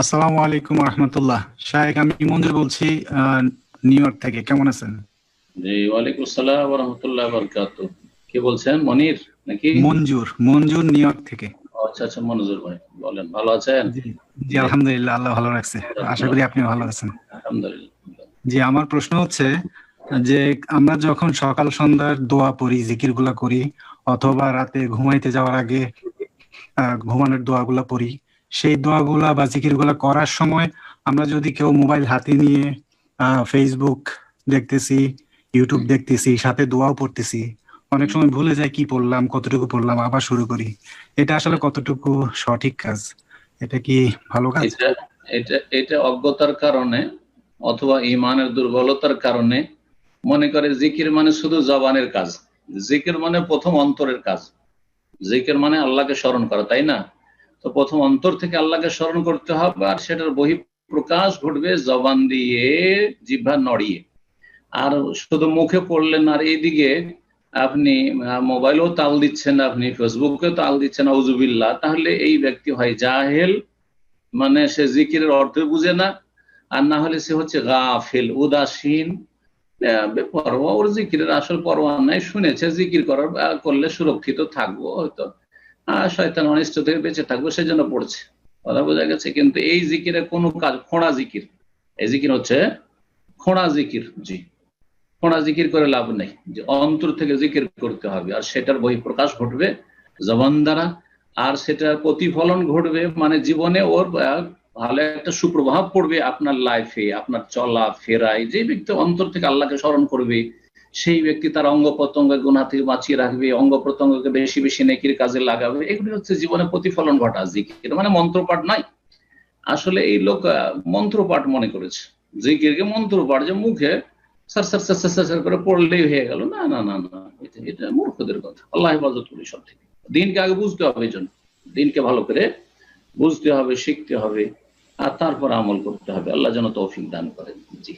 আসসালামু আলাইকুম রহমতুল্লাহ। শাহেক আমি মঞ্জুর বলছি নিউ ইয়র্ক থেকে। কেমন আছেন? জি ওয়ালাইকুম আসসালাম রহমতুল্লাহ বরকাত কে বলছেন মনির নাকি? মঞ্জুর মঞ্জুর নিউ ইয়র্ক থেকে। আচ্ছা আচ্ছা মনোজুর ভাই বলেন ভালো আছেন? জি আলহামদুলিল্লাহ আল্লাহ ভালো রাখছে। আশা করি আপনি ভালো আছেন। আলহামদুলিল্লাহ। জি আমার প্রশ্ন হচ্ছে যে আমরা যখন সকাল সন্ধ্যার দোয়া পড়ি জিকিরগুলা করি অথবা রাতে ঘুমাইতে যাওয়ার আগে ঘুমানোর দোয়াগুলা পড়ি সেই দোয়াগুলা বা জিকিরগুলা করার সময় আমরা যদি কেউ মোবাইল হাতে নিয়ে আহ, ফেসবুক দেখতেছি ইউটিউব দেখতেছি সাথে দোয়াও পড়তেছি অনেক সময় ভুলে যায় কি পড়লাম কতটুকু পড়লাম আবার শুরু করি। এটা আসলে কতটুকু সঠিক কাজ? এটা কি ভালো কাজ? এটা এটা এটা অজ্ঞতার কারণে অথবা ইমানের দুর্বলতার কারণে মনে করে জিকির মানে শুধু জবানের কাজ। জিকির মানে প্রথম অন্তরের কাজ। জিকির মানে আল্লাহকে স্মরণ করা তাই না? তো প্রথম অন্তর থেকে আল্লাহকে স্মরণ করতে হবে আর সেটার বহি প্রকাশ ঘটবে জবান দিয়ে জিহ্বা নড়িয়ে। আর শুধু মুখে পড়লেন আর এইদিকে আপনি মোবাইলেও তাল দিচ্ছেন আপনি ফেসবুকেও তাল দিচ্ছেন আউজুবিল্লাহ তাহলে এই ব্যক্তি হয় জাহেল মানে সে জিকিরের অর্থ বুঝে না। আর না হলে সে হচ্ছে গাফিল উদাসীন আহ, বেপরোয়া ওর জিকিরের আসল পরোয়া নাই শুনেছে জিকির করার করলে সুরক্ষিত থাকব হয়তো। শয়তান অনিষ্ট থেকে বেঁচে থাকব সেজন্য পড়ছে। কথা বোঝা গেছে, কিন্তু এই জিকিরে কোনো কাজ, খোঁড়া জিকির। এই জিকির হচ্ছে খোঁড়া জিকির, জি। খোঁড়া জিকির করে লাভ নেই। যে অন্তর থেকে জিকির করতে হবে, আর সেটার বহিঃপ্রকাশ ঘটবে জবান দ্বারা, আর সেটার প্রতিফলন ঘটবে মানে জীবনে ওর ভালো একটা সুপ্রভাব পড়বে আপনার লাইফে আপনার চলা ফেরায় যে ব্যক্তি অন্তর থেকে আল্লাহকে স্মরণ করবে সেই ব্যক্তি তার অঙ্গ প্রত্যঙ্গ গুণা থেকে বাঁচিয়ে রাখবে অঙ্গ প্রত্যঙ্গকে বেশি বেশি নেকির কাজে লাগাবে। এগুলি হচ্ছে জীবনে প্রতিফলন ঘটা, জিকির। মানে মন্ত্রপাঠ নাই। আসলে এই লোক মন্ত্রপাঠ মনে করেছে। জিকিরকে মন্ত্রপাঠ যে মুখে সার সার সার সার সার করে পড়লেই হয়ে গেল। না না না না, এটা এটা মূর্খদের কথা। আল্লাহ হেফাজত করি সব থেকে। দিনকে আগে বুঝতে হবে জন্য। দিনকে ভালো করে বুঝতে হবে, শিখতে হবে, আর তারপর আমল করতে হবে। আল্লাহ যেন তৌফিক দান করেন। জি।